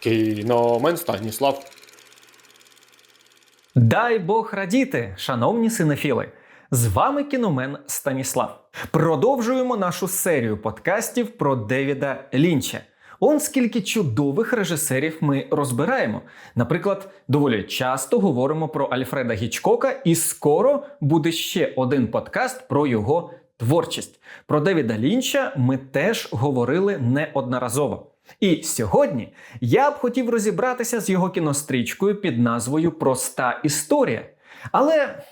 Кіномен Станіслав. Дай Бог радіти, шановні синефіли! З вами кіномен Станіслав. Продовжуємо нашу серію подкастів про Девіда Лінча. Он скільки чудових режисерів ми розбираємо. Наприклад, доволі часто говоримо про Альфреда Гічкока, і скоро буде ще один подкаст про його творчість. Про Девіда Лінча ми теж говорили неодноразово. І сьогодні я б хотів розібратися з його кінострічкою під назвою Проста історія. Але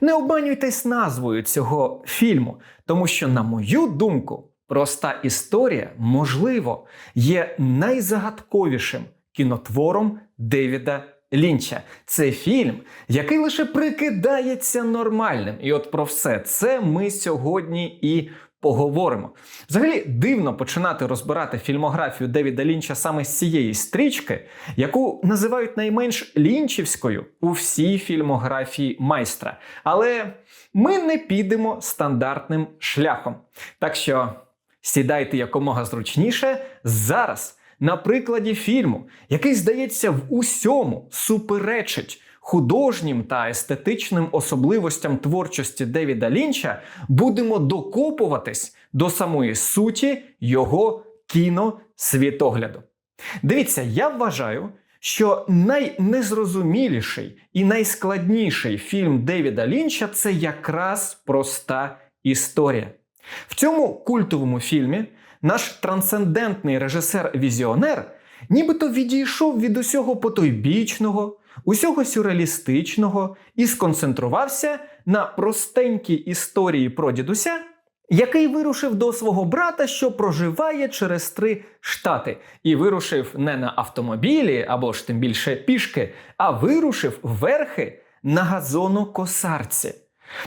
не обманюйтесь назвою цього фільму, тому що, на мою думку, проста історія, можливо, є найзагадковішим кінотвором Девіда Лінча. Це фільм, який лише прикидається нормальним. І от про все це ми сьогодні і поговоримо. Взагалі дивно починати розбирати фільмографію Девіда Лінча саме з цієї стрічки, яку називають найменш лінчівською у всій фільмографії майстра. Але ми не підемо стандартним шляхом. Так що сідайте якомога зручніше зараз. На прикладі фільму, який, здається, в усьому суперечить художнім та естетичним особливостям творчості Девіда Лінча, будемо докопуватись до самої суті його кіносвітогляду. Дивіться, я вважаю, що найнезрозуміліший і найскладніший фільм Девіда Лінча це якраз проста історія. В цьому культовому фільмі наш трансцендентний режисер-візіонер нібито відійшов від усього потойбічного, усього сюрреалістичного і сконцентрувався на простенькій історії про дідуся, який вирушив до свого брата, що проживає через три штати, і вирушив не на автомобілі або ж тим більше пішки, а вирушив верхи на газонокосарці.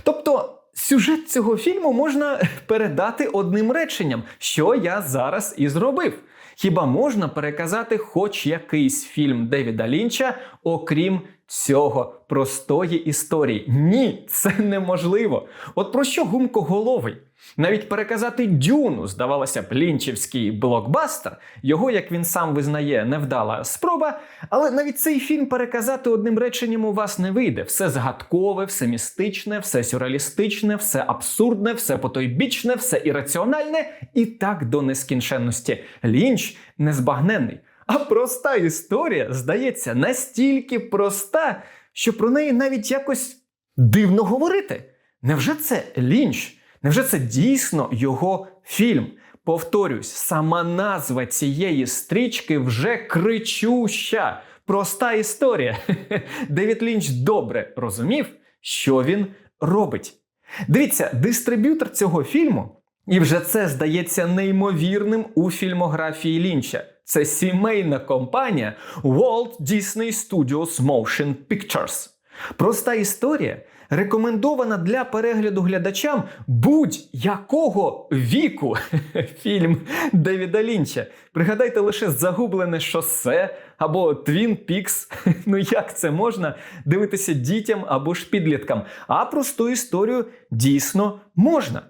Тобто. Сюжет цього фільму можна передати одним реченням, що я зараз і зробив. Хіба можна переказати хоч якийсь фільм Девіда Лінча, окрім цього простої історії? Ні, це неможливо. От про що гумкоголовий? Навіть переказати Дюну, здавалося б, лінчівський блокбастер, його, як він сам визнає, невдала спроба. Але навіть цей фільм переказати одним реченням у вас не вийде. Все згадкове, все містичне, все сюрреалістичне, все абсурдне, все потойбічне, все ірраціональне і так до нескінченності. Лінч незбагненний. А проста історія, здається, настільки проста, що про неї навіть якось дивно говорити. Невже це лінч? Невже це дійсно його фільм? Повторюсь, сама назва цієї стрічки вже кричуща. Проста історія. Девід Лінч добре розумів, що він робить. Дивіться, дистриб'ютор цього фільму, і вже це здається неймовірним у фільмографії Лінча. Це сімейна компанія Walt Disney Studios Motion Pictures. Проста історія рекомендована для перегляду глядачам будь-якого віку фільм Девіда Лінча. Пригадайте лише загублене шосе або Твін Пікс. Ну як це можна дивитися дітям або ж підліткам? А просту історію дійсно можна.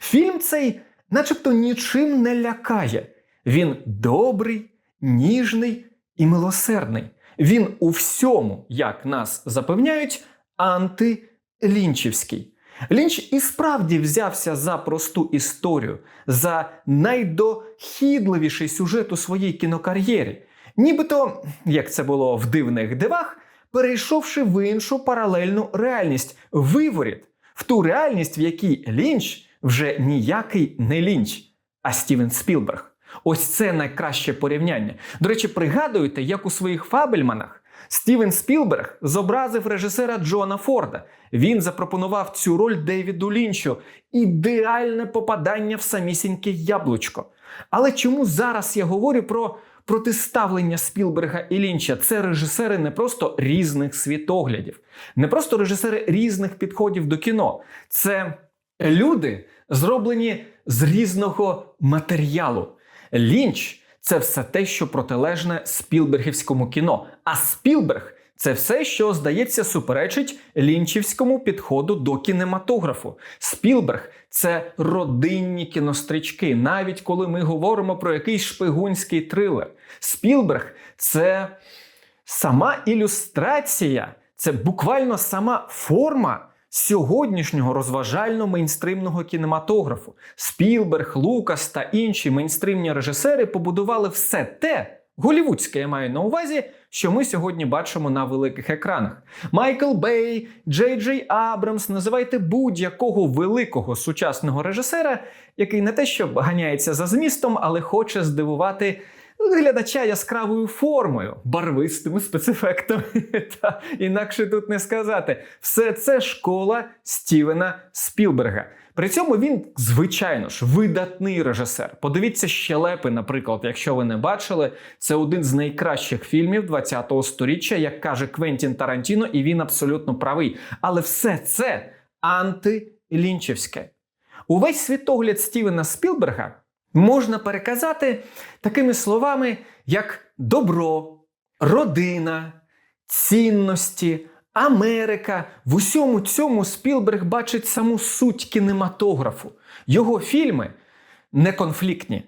Фільм цей, начебто, нічим не лякає. Він добрий, ніжний і милосердний. Він у всьому, як нас запевняють, антилінчівський. Лінч і справді взявся за просту історію, за найдохідливіший сюжет у своїй кінокар'єрі. Нібито, як це було в дивних дивах, перейшовши в іншу паралельну реальність, виворіт, в ту реальність, в якій Лінч вже ніякий не Лінч, а Стівен Спілберг. Ось це найкраще порівняння. До речі, пригадуєте, як у своїх фабельманах Стівен Спілберг зобразив режисера Джона Форда. Він запропонував цю роль Девіду Лінчу. Ідеальне попадання в самісіньке яблучко. Але чому зараз я говорю про протиставлення Спілберга і Лінча? Це режисери не просто різних світоглядів, не просто режисери різних підходів до кіно. Це люди, зроблені з різного матеріалу. Лінч це все те, що протилежне Спілбергівському кіно. А Спілберг це все, що, здається, суперечить лінчівському підходу до кінематографу. Спілберг це родинні кінострічки, навіть коли ми говоримо про якийсь шпигунський трилер. Спілберг це сама ілюстрація, це буквально сама форма сьогоднішнього розважально-мейнстримного кінематографу. Спілберг, Лукас та інші мейнстримні режисери побудували все те, голівудське я маю на увазі, що ми сьогодні бачимо на великих екранах. Майкл Бей, Джей Джей Абрамс, називайте будь-якого великого сучасного режисера, який не те, що ганяється за змістом, але хоче здивувати. Глядача яскравою формою, барвистими спецефектами, та інакше тут не сказати. Все це школа Стівена Спілберга. При цьому він, звичайно ж, видатний режисер. Подивіться щелепи, наприклад, якщо ви не бачили, це один з найкращих фільмів 20-го сторіччя, як каже Квентін Тарантіно, і він абсолютно правий. Але все це антилінчевське. Увесь світогляд Стівена Спілберга можна переказати такими словами, як добро, родина, цінності, Америка. В усьому цьому Спілберг бачить саму суть кінематографу. Його фільми неконфліктні.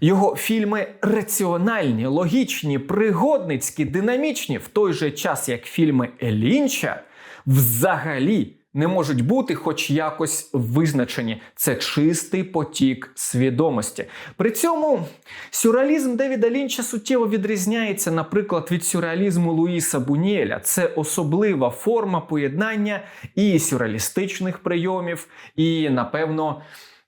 Його фільми раціональні, логічні, пригодницькі, динамічні, в той же час як фільми Елінча взагалі не можуть бути хоч якось визначені. Це чистий потік свідомості. При цьому сюрреалізм Девіда Лінча суттєво відрізняється, наприклад, від сюрреалізму Луїса Бунєля. Це особлива форма поєднання і сюрреалістичних прийомів, і, напевно,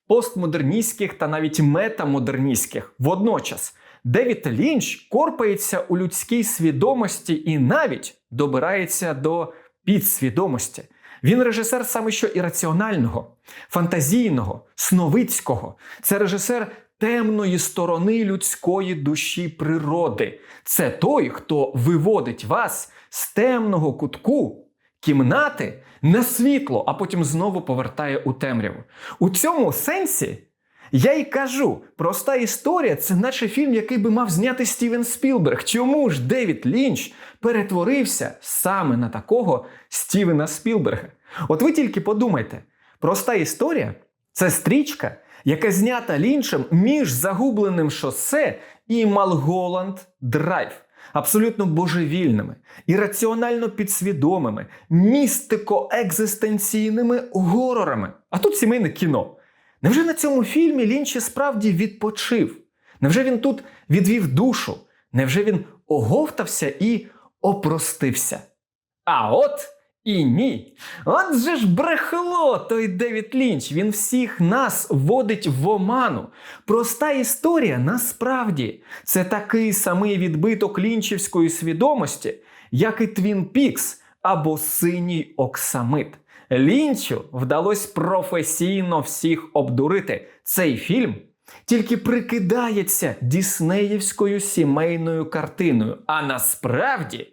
постмодерністських та навіть метамодерністських водночас. Девід Лінч корпається у людській свідомості і навіть добирається до підсвідомості. Він режисер саме що ірраціонального, фантазійного, сновицького. Це режисер темної сторони людської душі природи. Це той, хто виводить вас з темного кутку кімнати на світло, а потім знову повертає у темряву. У цьому сенсі. Я й кажу, проста історія це наче фільм, який би мав зняти Стівен Спілберг. Чому ж Девід Лінч перетворився саме на такого Стівена Спілберга? От ви тільки подумайте, проста історія це стрічка, яка знята лінчем між загубленим шосе і Малголанд Драйв. Абсолютно божевільними, ірраціонально підсвідомими, містико-екзистенційними горорами. А тут сімейне кіно. Невже на цьому фільмі Лінч справді відпочив? Невже він тут відвів душу? Невже він оговтався і опростився? А от і ні. От же ж брехло той Девід Лінч. Він всіх нас водить в оману. Проста історія насправді це такий самий відбиток лінчівської свідомості, як і Твін Пікс або Синій Оксамит. Лінчу вдалося професійно всіх обдурити. Цей фільм тільки прикидається діснеївською сімейною картиною, а насправді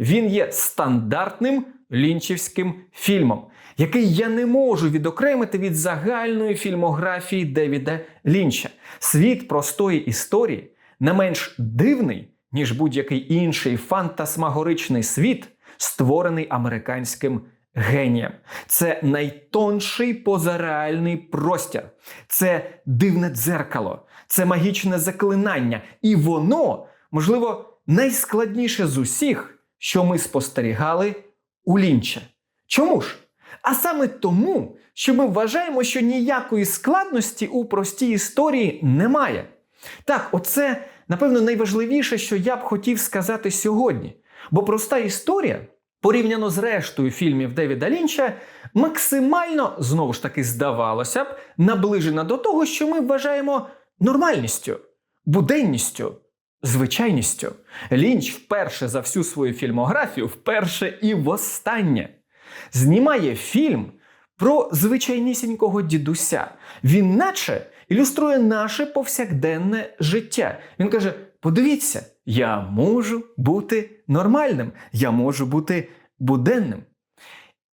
він є стандартним лінчівським фільмом, який я не можу відокремити від загальної фільмографії Девіда Лінча. Світ простої історії не менш дивний, ніж будь-який інший фантасмагоричний світ, створений американським генієм. Це найтонший позареальний простір, це дивне дзеркало, це магічне заклинання, і воно, можливо, найскладніше з усіх, що ми спостерігали у Лінча. Чому ж? А саме тому, що ми вважаємо, що ніякої складності у простій історії немає. Так, оце, напевно, найважливіше, що я б хотів сказати сьогодні. Бо проста історія, порівняно з рештою фільмів Девіда Лінча, максимально, знову ж таки, здавалося б, наближена до того, що ми вважаємо нормальністю, буденністю, звичайністю. Лінч вперше за всю свою фільмографію, вперше і востаннє, знімає фільм про звичайнісінького дідуся. Він наче ілюструє наше повсякденне життя. Він каже: подивіться, я можу бути нормальним, я можу бути буденним.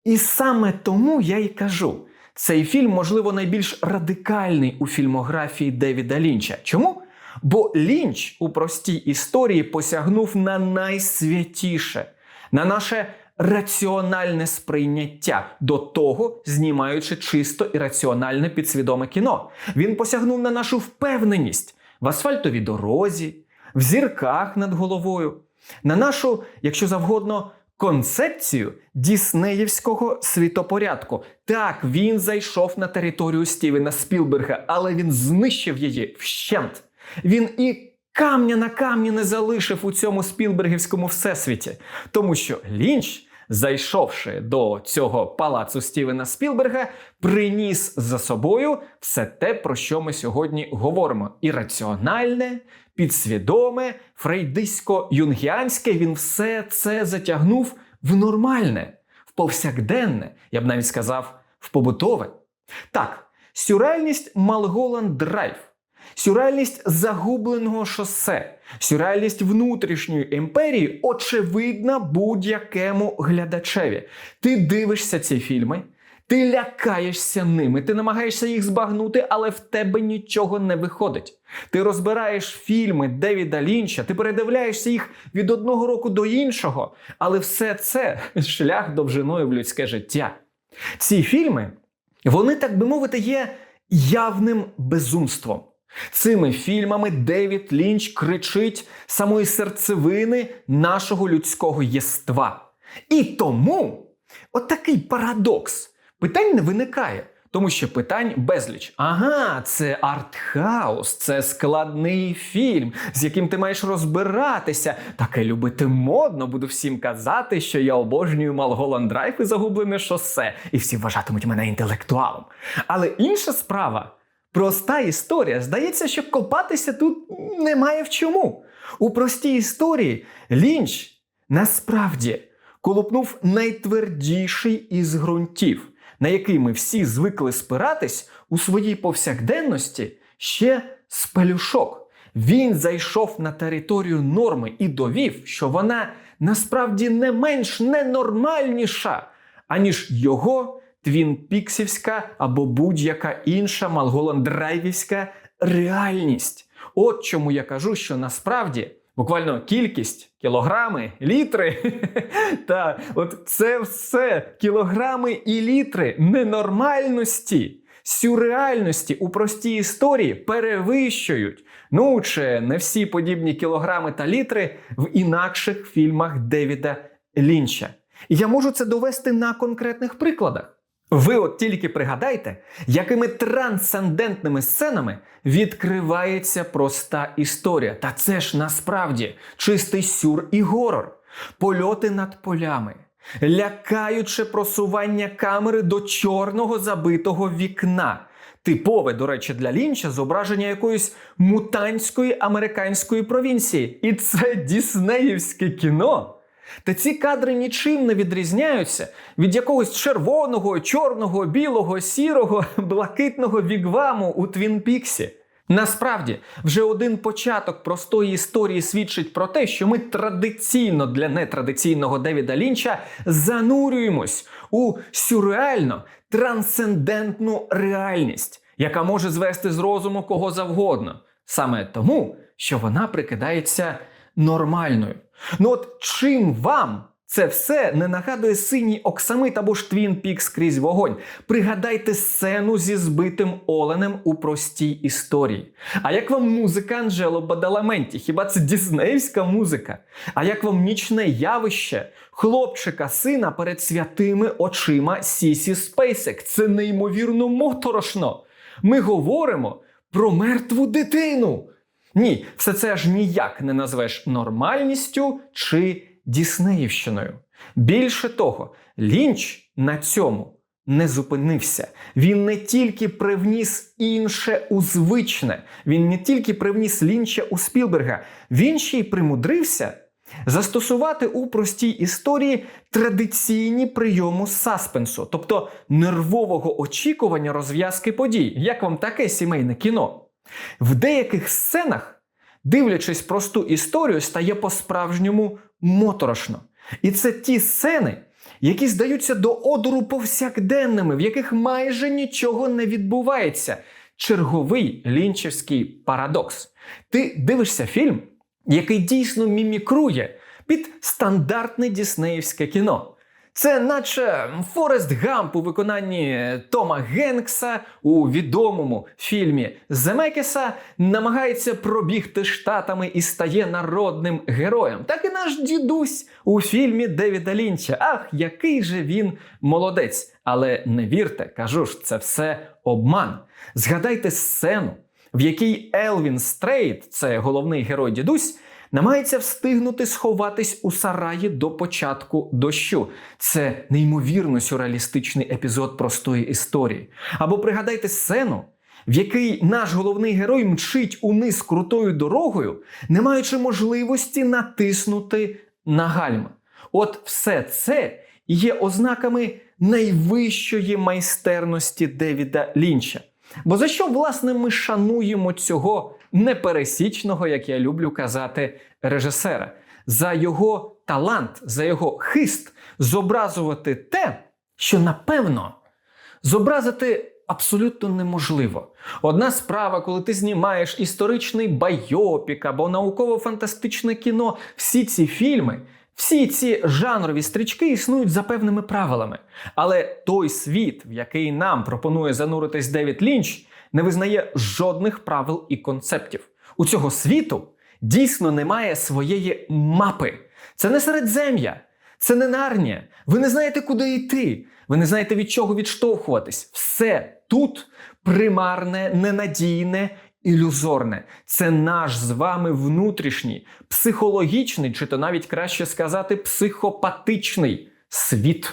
І саме тому я й кажу: цей фільм, можливо, найбільш радикальний у фільмографії Девіда Лінча. Чому? Бо Лінч у простій історії посягнув на найсвятіше, на наше раціональне сприйняття до того, знімаючи чисто і раціональне підсвідоме кіно. Він посягнув на нашу впевненість в асфальтовій дорозі, в зірках над головою, на нашу, якщо завгодно, концепцію діснеївського світопорядку. Так, він зайшов на територію Стівена Спілберга, але він знищив її вщент. Він і камня на камні не залишив у цьому спілбергівському всесвіті, тому що Лінч. Зайшовши до цього палацу Стівена Спілберга, приніс за собою все те, про що ми сьогодні говоримо: ірраціональне, підсвідоме, фрейдисько-юнгіанське. Він все це затягнув в нормальне, в повсякденне, я б навіть сказав, в побутове. Так, сюрреальність Малголанд Драйв. Сюрреальність загубленого шосе, сюрреальність внутрішньої імперії очевидна будь-якому глядачеві. Ти дивишся ці фільми, ти лякаєшся ними, ти намагаєшся їх збагнути, але в тебе нічого не виходить. Ти розбираєш фільми Девіда Лінча, ти передивляєшся їх від одного року до іншого, але все це шлях довжиною в людське життя. Ці фільми, вони, так би мовити, є явним безумством. Цими фільмами Девід Лінч кричить самої серцевини нашого людського єства. І тому от парадокс. Питань не виникає, тому що питань безліч. Ага, це артхаус, це складний фільм, з яким ти маєш розбиратися. Таке любити модно, буду всім казати, що я обожнюю Малголанд Драйв і загублене шосе, і всі вважатимуть мене інтелектуалом. Але інша справа. Проста історія. Здається, що копатися тут немає в чому. У простій історії Лінч насправді колупнув найтвердіший із ґрунтів, на який ми всі звикли спиратись у своїй повсякденності ще з. Він зайшов на територію норми і довів, що вона насправді не менш ненормальніша, аніж його твінпіксівська або будь-яка інша малголандрайвівська реальність. От чому я кажу, що насправді буквально кількість, кілограми, літри, та от це все кілограми і літри ненормальності. Сюрреальності у простій історії перевищують. Ну чи не всі подібні кілограми та літри в інакших фільмах Девіда Лінча. І я можу це довести на конкретних прикладах. Ви от тільки пригадайте, якими трансцендентними сценами відкривається проста історія. Та це ж насправді чистий сюр і горор, польоти над полями, лякаюче просування камери до чорного забитого вікна. Типове, до речі, для лінча зображення якоїсь мутантської американської провінції. І це діснеївське кіно. Та ці кадри нічим не відрізняються від якогось червоного, чорного, білого, сірого, блакитного вігваму у Твінпіксі. Насправді, вже один початок простої історії свідчить про те, що ми традиційно для нетрадиційного Девіда Лінча занурюємось у сюрреально трансцендентну реальність, яка може звести з розуму кого завгодно, саме тому, що вона прикидається нормальною. Ну от чим вам це все не нагадує синій оксамит або ж Твін Пікс крізь вогонь? Пригадайте сцену зі збитим оленем у простій історії. А як вам музика Анджело Бадаламенті? Хіба це діснеївська музика? А як вам нічне явище хлопчика сина перед святими очима Сісі Спейсек? Це неймовірно моторошно. Ми говоримо про мертву дитину. Ні, все це аж ніяк не назвеш нормальністю чи Діснеївщиною. Більше того, Лінч на цьому не зупинився. Він не тільки привніс інше у звичне, він не тільки привніс лінча у Спілберга, він ще й примудрився застосувати у простій історії традиційні прийоми саспенсу, тобто нервового очікування розв'язки подій. Як вам таке сімейне кіно? В деяких сценах, дивлячись просту історію, стає по-справжньому моторошно. І це ті сцени, які здаються до одору повсякденними, в яких майже нічого не відбувається. Черговий лінчевський парадокс. Ти дивишся фільм, який дійсно мімікрує під стандартне діснеївське кіно. Це наче Форест Гамп у виконанні Тома Генкса у відомому фільмі Земекіса намагається пробігти штатами і стає народним героєм. Так і наш дідусь у фільмі Девіда Лінча. Ах, який же він молодець! Але не вірте, кажу ж, це все обман. Згадайте сцену, в якій Елвін Стрейт, це головний герой дідусь, намагається встигнути сховатись у сараї до початку дощу. Це неймовірно сюрреалістичний епізод простої історії. Або пригадайте сцену, в якій наш головний герой мчить униз крутою дорогою, не маючи можливості натиснути на гальма. От все це є ознаками найвищої майстерності Девіда Лінча. Бо за що, власне, ми шануємо цього непересічного, як я люблю казати, режисера? За його талант, за його хист зобразувати те, що напевно зобразити абсолютно неможливо. Одна справа, коли ти знімаєш історичний байопік або науково-фантастичне кіно, всі ці фільми. Всі ці жанрові стрічки існують за певними правилами. Але той світ, в який нам пропонує зануритись Девід Лінч, не визнає жодних правил і концептів. У цього світу дійсно немає своєї мапи. Це не середзем'я, це не нарнія. Ви не знаєте, куди йти. Ви не знаєте, від чого відштовхуватись. Все тут примарне, ненадійне ілюзорне. Це наш з вами внутрішній, психологічний, чи то навіть краще сказати, психопатичний світ.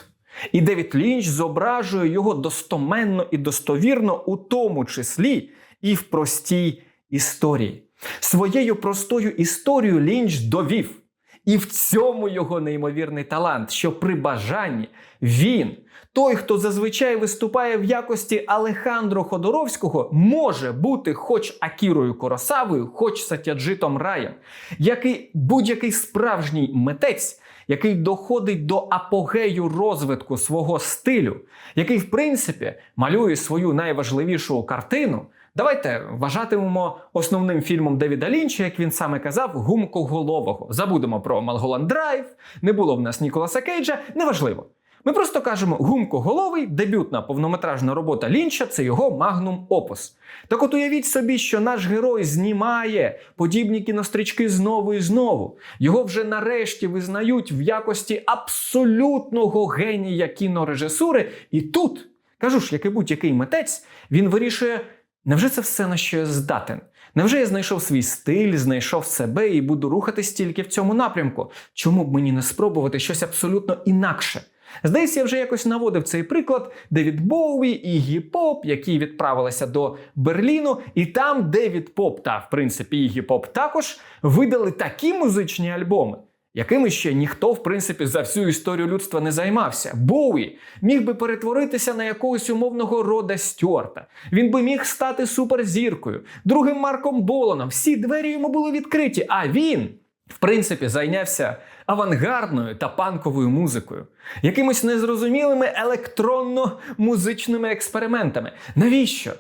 І Девід Лінч зображує його достоменно і достовірно, у тому числі і в простій історії. Своєю простою історією Лінч довів. І в цьому його неймовірний талант, що при бажанні він, той, хто зазвичай виступає в якості Алехандро Ходоровського, може бути хоч Акірою Коросавою, хоч Сатяджитом Раєм, як і будь-який справжній митець, який доходить до апогею розвитку свого стилю, який, в принципі, малює свою найважливішу картину. Давайте вважатимемо основним фільмом Девіда Лінча, як він саме казав, гумкоголового. Забудемо про Малголанд Драйв, не було в нас Ніколаса Кейджа, неважливо. Ми просто кажемо гумкоголовий, дебютна повнометражна робота Лінча це його магнум опус. Так от уявіть собі, що наш герой знімає подібні кінострічки знову і знову. Його вже нарешті визнають в якості абсолютного генія кінорежисури. І тут, кажу ж, як і будь-який митець, він вирішує. Невже це все на що я здатен? Невже я знайшов свій стиль, знайшов себе і буду рухатись тільки в цьому напрямку? Чому б мені не спробувати щось абсолютно інакше? Здається, я вже якось наводив цей приклад Девід Боуі і Ігі Поп, які відправилися до Берліну, і там Девід Поп та, в принципі, Ігі Поп також видали такі музичні альбоми, якими ще ніхто, в принципі, за всю історію людства не займався. Боуї міг би перетворитися на якогось умовного рода Стюарта. Він би міг стати суперзіркою, другим Марком Боланом. Всі двері йому були відкриті. А він, в принципі, зайнявся авангардною та панковою музикою, якимись незрозумілими електронно-музичними експериментами. Навіщо?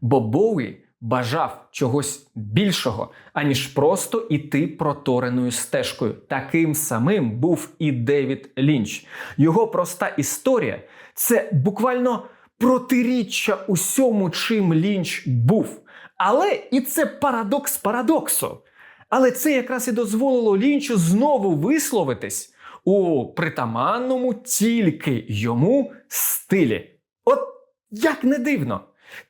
Бо Боуї бажав чогось більшого, аніж просто іти протореною стежкою. Таким самим був і Девід Лінч. Його проста історія це буквально протиріччя усьому, чим Лінч був. Але і це парадокс парадоксу. Але це якраз і дозволило Лінчу знову висловитись у притаманному тільки йому стилі. От як не дивно.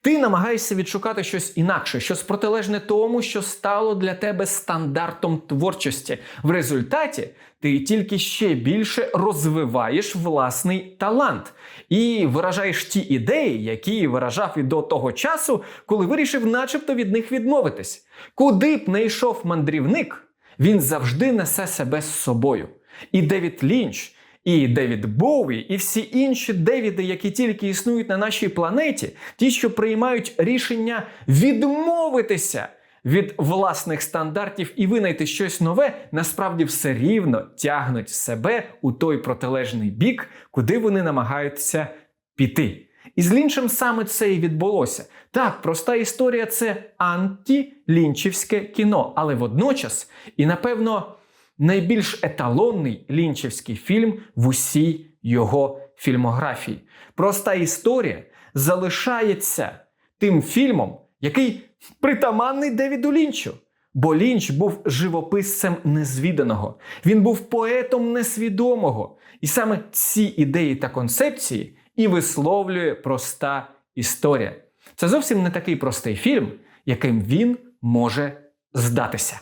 Ти намагаєшся відшукати щось інакше, щось протилежне тому, що стало для тебе стандартом творчості. В результаті ти тільки ще більше розвиваєш власний талант і виражаєш ті ідеї, які виражав і до того часу, коли вирішив, начебто, від них відмовитись. Куди б не йшов мандрівник, він завжди несе себе з собою. І Девід Лінч. І Девід Боуі, і всі інші Девіди, які тільки існують на нашій планеті, ті, що приймають рішення відмовитися від власних стандартів і винайти щось нове, насправді все рівно тягнуть себе у той протилежний бік, куди вони намагаються піти. І з Лінчем саме це і відбулося. Так, проста історія це антилінчівське кіно, але водночас, і напевно найбільш еталонний лінчівський фільм в усій його фільмографії. Проста історія залишається тим фільмом, який притаманний Девіду Лінчу. Бо Лінч був живописцем незвіданого, він був поетом несвідомого. І саме ці ідеї та концепції і висловлює проста історія. Це зовсім не такий простий фільм, яким він може здатися.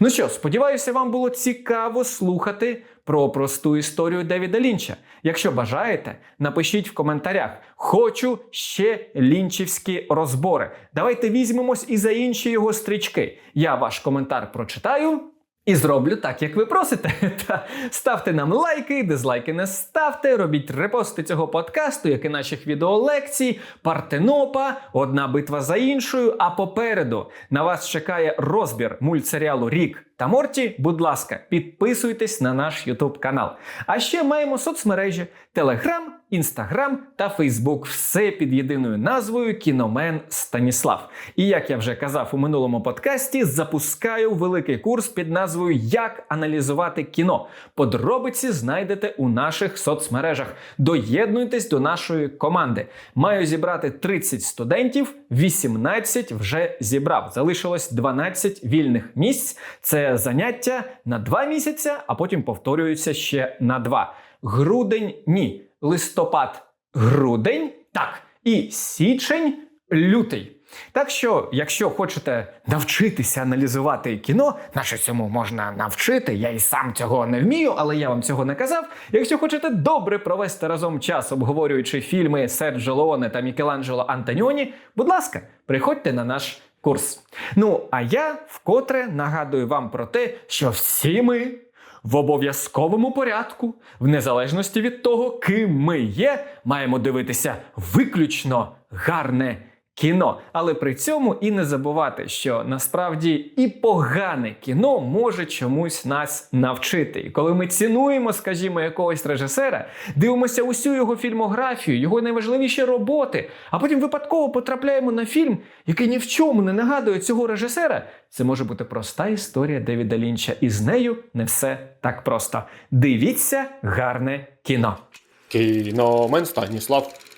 Ну що, сподіваюся, вам було цікаво слухати про просту історію Девіда Лінча. Якщо бажаєте, напишіть в коментарях: хочу ще лінчівські розбори. Давайте візьмемось і за інші його стрічки. Я ваш коментар прочитаю. І зроблю так, як ви просите. Та ставте нам лайки, дизлайки не ставте, робіть репости цього подкасту, як і наших відеолекцій, Партенопа, одна битва за іншою. А попереду на вас чекає розбір мультсеріалу Рік та Морті. Будь ласка, підписуйтесь на наш YouTube канал. А ще маємо соцмережі Telegram, Instagram та Facebook. Все під єдиною назвою Кіномен Станіслав. І як я вже казав у минулому подкасті, запускаю великий курс під назвою Як аналізувати кіно. Подробиці знайдете у наших соцмережах. Доєднуйтесь до нашої команди. Маю зібрати 30 студентів, 18 вже зібрав. Залишилось 12 вільних місць. Це заняття на 2 місяці, а потім повторюються ще на 2. Грудень ні. Листопад грудень, так, і січень лютий. Так що, якщо хочете навчитися аналізувати кіно, на що цьому можна навчити, я і сам цього не вмію, але я вам цього не казав. Якщо хочете добре провести разом час, обговорюючи фільми Серджо Леоне та Мікеланджело Антоніоні, будь ласка, приходьте на наш курс. Ну а я вкотре нагадую вам про те, що всі ми в обов'язковому порядку, в незалежності від того, ким ми є, маємо дивитися виключно гарне кіно. Але при цьому і не забувати, що насправді і погане кіно може чомусь нас навчити. І коли ми цінуємо, скажімо, якогось режисера, дивимося усю його фільмографію, його найважливіші роботи, а потім випадково потрапляємо на фільм, який ні в чому не нагадує цього режисера. Це може бути проста історія Девіда Лінча, і з нею не все так просто. Дивіться гарне кіно. Кіномен Станіслав.